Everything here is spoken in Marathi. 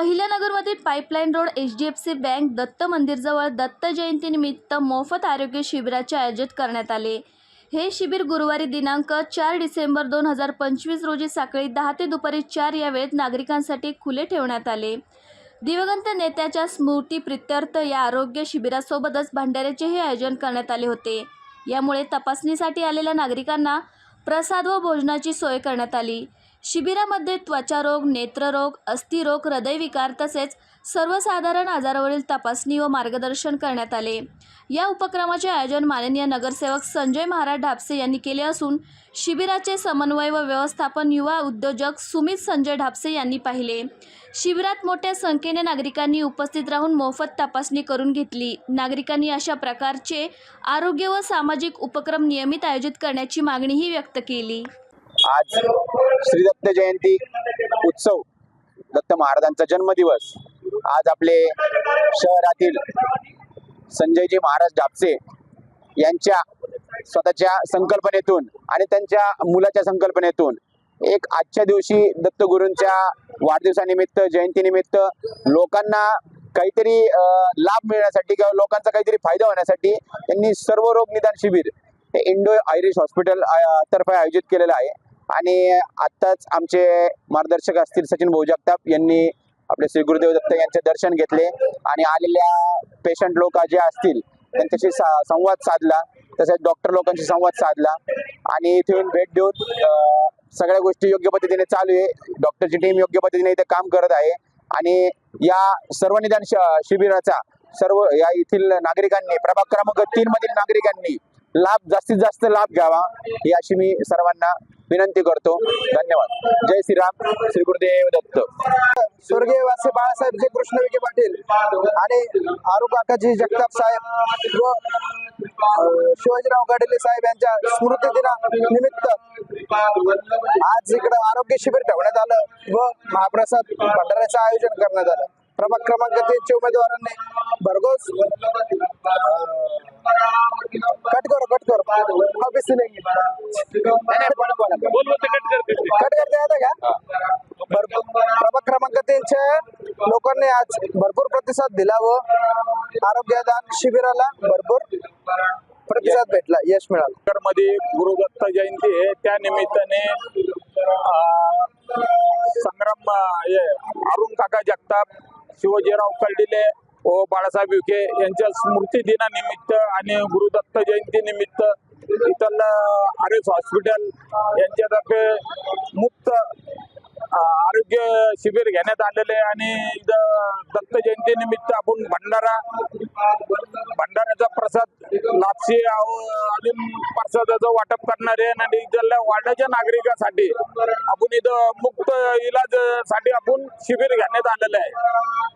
अहिल्यानगरमधील pipeline road H D F C bank Datta मंदिरजवळ Datta जयंतीनिमित्त मोफत आरोग्य शिबिराचे आयोजित करण्यात आले. हे शिबिर गुरुवारी दिनांक चार डिसेंबर दोन हजार पंचवीस रोजी सकाळी दहा ते दुपारी चार या वेळेत नागरिकांसाठी खुले ठेवण्यात आले. दिवंगत नेत्याच्या स्मृती प्रित्यर्थ या आरोग्य शिबिरासोबतच भंडाऱ्याचेही आयोजन करण्यात आले होते. यामुळे तपासणीसाठी आलेल्या नागरिकांना प्रसाद व भोजनाची सोय करण्यात आली. शिबिरामध्ये त्वचारोग नेत्ररोग अस्थिरोग हृदयविकार तसेच सर्वसाधारण आजारावरील तपासणी व मार्गदर्शन करण्यात आले. या उपक्रमाचे आयोजन माननीय नगरसेवक संजय महाराज ढापसे यांनी केले असून शिबिराचे समन्वय व व्यवस्थापन युवा उद्योजक सुमित संजय ढापसे यांनी पाहिले. शिबिरात मोठ्या संख्येने नागरिकांनी उपस्थित राहून मोफत तपासणी करून घेतली. नागरिकांनी अशा प्रकारचे आरोग्य व सामाजिक उपक्रम नियमित आयोजित करण्याची मागणीही व्यक्त केली. आज श्री दत्त जयंती उत्सव दत्त महाराजांचा जन्मदिवस. आज आपले शहरातील संजयजी महाराज डापसे यांच्या स्वतःच्या संकल्पनेतून आणि त्यांच्या मुलाच्या संकल्पनेतून एक आजच्या दिवशी दत्तगुरूंच्या वाढदिवसानिमित्त जयंतीनिमित्त लोकांना काहीतरी लाभ मिळण्यासाठी किंवा लोकांचा काहीतरी फायदा होण्यासाठी त्यांनी सर्व रोग निदान शिबिर हे इंडो आयरिश हॉस्पिटल तर्फे आयोजित केलेलं आहे. आणि आत्ताच आमचे मार्गदर्शक असतील सचिन भाऊ जगताप यांनी आपले श्री गुरुदेव दत्त यांचे दर्शन घेतले आणि आलेल्या पेशंट लोक जे असतील त्यांच्याशी सा- संवाद साधला तसेच डॉक्टर लोकांशी संवाद साधला आणि इथे येऊन भेट देऊन सगळ्या गोष्टी योग्य पद्धतीने चालू आहे. डॉक्टरची टीम योग्य पद्धतीने इथे काम करत आहे आणि या सर्व निदान शिबिराचा सर्व या येथील नागरिकांनी प्रभाग क्रमांक तीन मधील नागरिकांनी लाभ जास्तीत जास्त लाभ घ्यावा ही अशी मी सर्वांना विनंती करतो. धन्यवाद. जय श्रीराम श्री गुरुदेव दत्त. स्वर्गीय वासे बाळासाहेब जे कृष्ण विखे पाटील आणि आरू काकाजी जगताप साहेब व शिवाजीराव गाडेले साहेब यांच्या स्मृती दिना निमित्त आज इकडे आरोग्य शिबिर ठेवण्यात आलं व महाप्रसाद भंडाऱ्याचं आयोजन करण्यात आलं. प्रभाग क्रमांक तीनच्या उमेदवारांनी भरघोस कट करो कट करो वापिस नहीं कट करते आता का? भरपूर प्रभाग क्रमांक तीनच्या लोकांनी आज भरपूर प्रतिसाद दिला व आरोग्यदान शिबिराला भरपूर प्रतिसाद भेटला यश मिळालं. मध्ये गुरुदत्त जयंती आहे. त्या निमित्ताने संग्राम हे, अरुण काका जगताप शिवाजीराव कळडिले व बाळासाहेब विखे यांच्या स्मृती दिनानिमित्त आणि गुरुदत्त जयंती निमित्त इथलं आर एस हॉस्पिटल यांच्यातर्फे मुक्त आरोग्य शिबिर घेण्यात आलेले आहे आणि इथं दत्त जयंतीनिमित्त आपण भंडारा भंडाऱ्याचा प्रसाद लापशी अजून प्रसादाचं वाटप करणारे आणि इथल्या वाड्याच्या नागरिकांसाठी आपण इथं मुक्त इलाजसाठी आपण शिबिर घेण्यात आलेलं आहे.